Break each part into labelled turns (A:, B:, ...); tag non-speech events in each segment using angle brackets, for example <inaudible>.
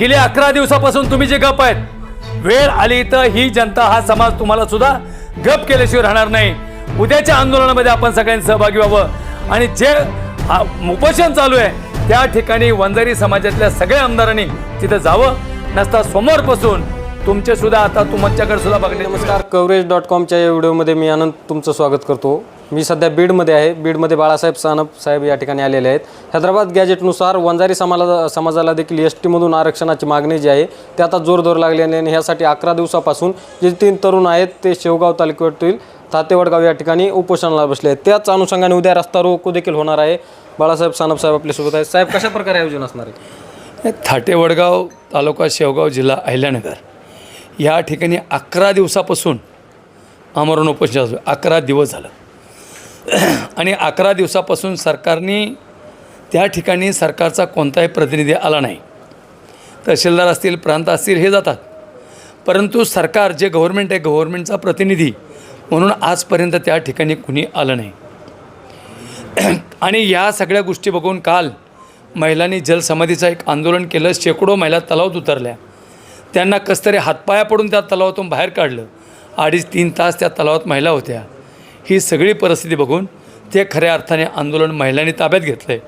A: गेली अकरा दिवसापासून तुम्ही जे गप आहेत वेळ आली तर ही जनता हा समाज तुम्हाला सुद्धा गप केल्याशिवाय राहणार नाही. उद्याच्या आंदोलनामध्ये आपण सगळ्यांनी सहभागी व्हावं. आणि जे हा उपोषण चालू आहे त्या ठिकाणी वंजारी समाजातल्या सगळ्या आमदारांनी तिथं जावं. नसता समोरपासून तुमचे सुद्धा आता तुमच्याकडे सुद्धा बघणे
B: नमस्कार कवरेज डॉट कॉमच्या या व्हिडिओमध्ये मी आनंद तुमचं स्वागत करतो. मी सध्या बीडमध्ये आहे. बीडमध्ये बाळासाहेब सानप साहेब या ठिकाणी आलेले आहेत. हैदराबाद गॅजेटनुसार वंजारी समाला समाजाला देखील एस टीमधून आरक्षणाची मागणी जी आहे ते आता जोर जोर लागल्याने आणि ह्यासाठी अकरा दिवसापासून जे तीन तरुण आहेत ते शेवगाव तालुक्यातील तातेवडगाव या ठिकाणी उपोषणाला बसले आहेत. त्याच अनुषंगाने उद्या रस्ता रोको देखील होणार आहे. बाळासाहेब सानप साहेब आपल्यासोबत आहेत. साहेब कशा प्रकारे आयोजन असणार आहे?
A: थाटे वडगाव तालुका शेवगाव जिल्हा अहिल्यानगर. या ठिकाणी अकरा दिवसापासून आमरण उपोषण अकरा दिवस झालं. <clears throat> आणि अकरा दिवसापासून सरकारने त्या ठिकाणी सरकारचा कोणताही प्रतिनिधी आला नाही. तहसीलदार असतील प्रांत असतील हे जातात. परंतु सरकार जे गव्हर्मेंट आहे गव्हर्मेंटचा प्रतिनिधी म्हणून आजपर्यंत त्या ठिकाणी कुणी आलं नाही. <clears throat> आणि या सगळ्या गोष्टी बघून काल महिलांनी जलसमाधीचं एक आंदोलन केलं. शेकडो महिला तलावात उतरल्या. त्यांना कसतरी हातपाया पडून त्या तलावातून बाहेर काढलं. अडीच तीन तास त्या तलावात महिला होत्या. ही सगळी परिस्थिती बघून ते खऱ्या अर्थाने आंदोलन महिलांनी ताब्यात घेतलं आहे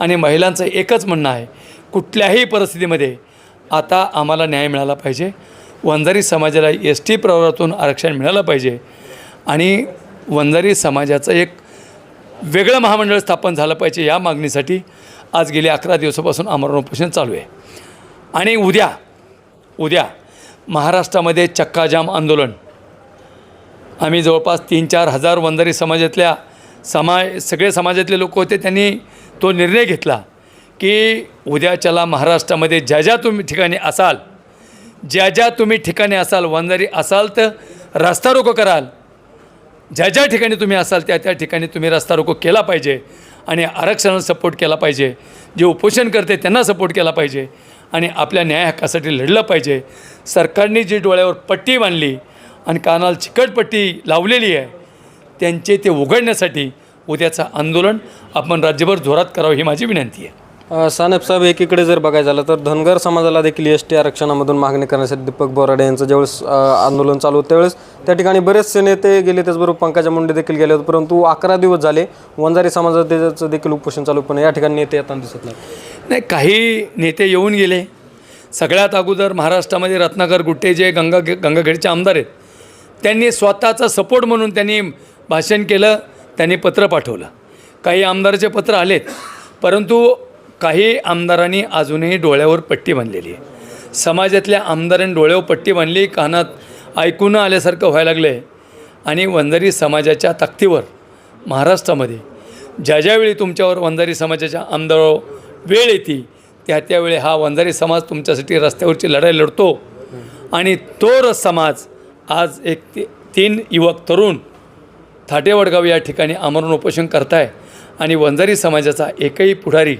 A: आणि महिलांचं एकच म्हणणं आहे कुठल्याही परिस्थितीमध्ये आता आम्हाला न्याय मिळाला पाहिजे. वंजारी समाजाला एस टी प्रवारातून आरक्षण मिळालं पाहिजे. आणि वंजारी समाजाचं एक वेगळं महामंडळ स्थापन झालं पाहिजे या मागणीसाठी आज गेले अकरा दिवसापासून आमरण उपोषण चालू आहे. आणि उद्या उद्या महाराष्ट्रामध्ये चक्काजाम आंदोलन. आम्ही जवळपास तीन चार हजार वंजारी समाजातल्या समाज सगळे समाजातले लोक होते त्यांनी तो निर्णय घेतला की उद्याच्याला महाराष्ट्रामध्ये ज्या ज्या तुम्ही ठिकाणी असाल ज्या ज्या तुम्ही ठिकाणी असाल वंजारी असाल तर रस्ता रोको कराल. ज्या ज्या ठिकाणी तुम्ही असाल त्या त्या ठिकाणी तुम्ही रस्ता रोको केला पाहिजे आणि आरक्षणाला सपोर्ट केला पाहिजे. जे उपोषण करते त्यांना सपोर्ट केला पाहिजे. आणि आपल्या न्याय हक्कासाठी लढलं पाहिजे. सरकारने जी डोळ्यावर पट्टी बांधली आणि कानाला चिकटपट्टी लावलेली आहे त्यांचे ते उघडण्यासाठी उद्याचं आंदोलन आपण राज्यभर जोरात करावं ही माझी विनंती आहे.
B: अ, साहेब एकीकडे जर बघायचं झालं तर धनगर समाजाला देखील एस टी आरक्षणामधून मागणी करण्यासाठी दीपक बोराडे यांचं ज्यावेळेस आंदोलन चालू होतं त्यावेळेस त्या ठिकाणी बरेचसे नेते गेले त्याचबरोबर पंकजा मुंडे देखील गेले होते परंतु अकरा दिवस झाले वंजारी समाजाचं देखील उपोषण चालू पण या ठिकाणी नेते येताना दिसत नाही
A: नाही काही नेते येऊन गेले. सगळ्यात अगोदर महाराष्ट्रामध्ये रत्नाकर गुट्टे जे गंगा गंगाखेडचे आमदार आहेत त्यांनी स्वतःचा सपोर्ट म्हणून त्यांनी भाषण केलं त्यांनी पत्र पाठवलं. काही आमदाराचे पत्र आलेत परंतु काही आमदारांनी अजूनही डोळ्यावर पट्टी बांधलेली आहे. समाजातल्या आमदारांनी डोळ्यावर पट्टी बांधली कानात ऐकून आल्यासारखं व्हायला लागलं आहे आणि वंजारी समाजाच्या ताकदीवर महाराष्ट्रामध्ये ज्या ज्यावेळी तुमच्यावर वंजारी समाजाच्या आमदार वेळ येते. त्या त्यावेळी हा वंजारी समाज तुमच्यासाठी रस्त्यावरची लढाई लढतो. आणि तो रस समाज आज एक ते तीन युवक तरुण थाटेवडगाव या ठिकाणी आमरण उपोषण करताय. आणि वंजारी समाजाचा एकही पुढारी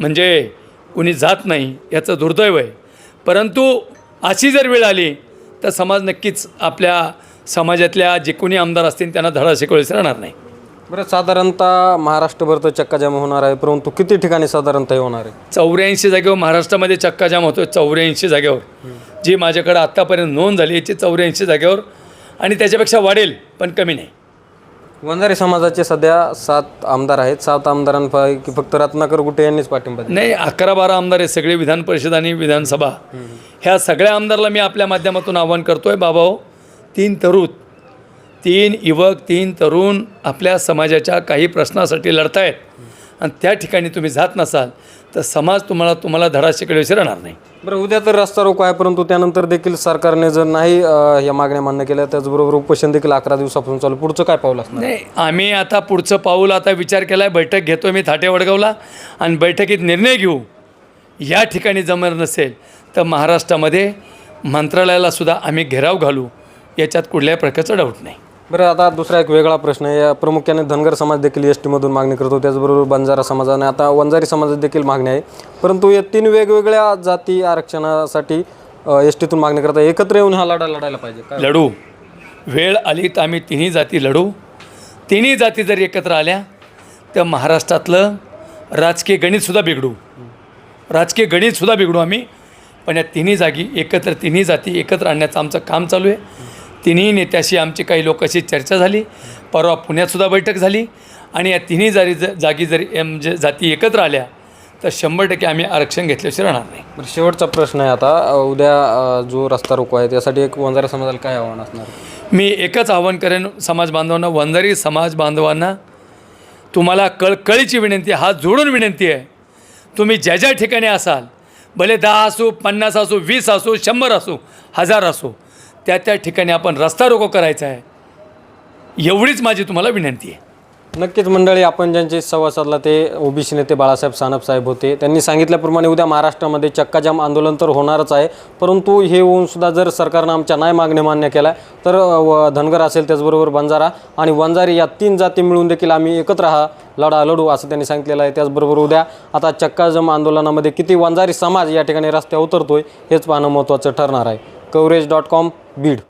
A: म्हणजे कुणी जात नाही याचं दुर्दैव आहे. परंतु अशी जर वेळ आली तर समाज नक्कीच आपल्या समाजातल्या जे कोणी आमदार असतील त्यांना धडा शिकवल्यास राहणार नाही.
B: बरं साधारणतः महाराष्ट्रभर तर चक्काजाम होणार आहे परंतु किती ठिकाणी साधारणतः हे होणार आहे?
A: चौऱ्याऐंशी जागेवर महाराष्ट्रामध्ये चक्काजाम होतो चौऱ्याऐंशी जागेवर. जी माझ्याकडे आत्तापर्यंत नोंद झाली याची चौऱ्याऐंशी जागेवर आणि त्याच्यापेक्षा वाढेल पण कमी नाही.
B: वंजारी समाजाचे सध्या सात आमदार आहेत. सात आमदारांपैकी फक्त रत्नाकर गुटे यांनीच पाठिंबा दिला.
A: नाही अकरा बारा आमदार आहेत सगळे विधान परिषद आणि विधानसभा. ह्या सगळ्या आमदारला मी आपल्या माध्यमातून आवाहन करतो आहे बाबाओ तीन तरुण तीन युवक तीन तरुण आपल्या समाजाच्या काही प्रश्नासाठी लढतायत. आणि त्या ठिकाणी तुम्ही जात नसाल तर समाज तुम्हाला तुम्हाला धडा शिकल्याशिवाय राहणार नाही.
B: बरं उद्या तर रस्ता रोको आहे परंतु त्यानंतर देखील सरकारने जर नाही या मागण्या मान्य केल्या त्याचबरोबर उपोषण देखील अकरा दिवसापासून चालू. पुढचं काय पाऊल असणार?
A: नाही आम्ही आता पुढचं पाऊल आता विचार केला आहे बैठक घेतो मी थाटे वडगावला. आणि बैठकीत निर्णय घेऊ या ठिकाणी जमर नसेल तर महाराष्ट्रामध्ये मंत्रालयाला सुद्धा आम्ही घेराव घालू. याच्यात कुठल्याही प्रकारचा डाऊट नाही.
B: बरं आता दुसरा एक वेगळा प्रश्न आहे. या प्रामुख्याने धनगर समाज देखील एस टीमधून मागणी करतो त्याचबरोबर बंजारा समाजाने आता वंजारी समाजात देखील मागणी आहे. परंतु या तीन वेगवेगळ्या जाती आरक्षणासाठी एस टीतून मागणी करतात एकत्र येऊन हा लढा लढायला पाहिजे. काय?
A: लढू. वेळ आली तर आम्ही तिन्ही जाती लढू. तिन्ही जाती जर एकत्र आल्या तर महाराष्ट्रातलं राजकीय गणितसुद्धा बिघडू. राजकीय गणितसुद्धा बिघडू आम्ही. पण या तिन्ही जागी एकत्र तिन्ही जाती एकत्र आणण्याचं आमचं काम चालू आहे. तिन्ही नेत्याशी आमची काही लोकांशी चर्चा झाली. परवा पुण्यातसुद्धा बैठक झाली. आणि या तिन्ही जारी ज जागी जरी एम म्हणजे जाती एकत्र आल्या तर शंभर टक्के आम्ही आरक्षण घेतल्याशिवाय राहणार नाही.
B: बरं शेवटचा प्रश्न आहे आता. उद्या जो रस्ता रोको आहे त्यासाठी एक वंजारी समाजाला काय आव्हान असणार?
A: मी एकच आवाहन करेन समाज बांधवांना वंजारी समाज बांधवांना. तुम्हाला कळकळीची विनंती हात जोडून विनंती आहे. तुम्ही ज्या ज्या ठिकाणी असाल भले दहा असो पन्नास असो वीस असो शंभर असो हजार असो त्या त्या ठिकाणी आपण रस्ता रोको करायचा आहे. एवढीच माझी तुम्हाला विनंती आहे.
B: नक्कीच मंडळी आपण ज्यांचे संवाद साधला ते ओबीसी नेते बाळासाहेब सानप साहेब होते. त्यांनी सांगितल्याप्रमाणे उद्या महाराष्ट्रामध्ये चक्काजाम आंदोलन तर होणारच आहे परंतु हे होऊन सुद्धा जर सरकारनं आमच्या नाही मागण्या मान्य केल्या तर व धनगर असेल त्याचबरोबर बंजारा आणि वंजारी या तीन जाती मिळून देखील आम्ही एकत्र हा लढा लढू असं त्यांनी सांगितलेलं आहे. त्याचबरोबर उद्या आता चक्काजाम आंदोलनामध्ये किती वंजारी समाज या ठिकाणी रस्त्यावर उतरतोय हेच पाहणं महत्त्वाचं ठरणार आहे. Coverage dot com Beed.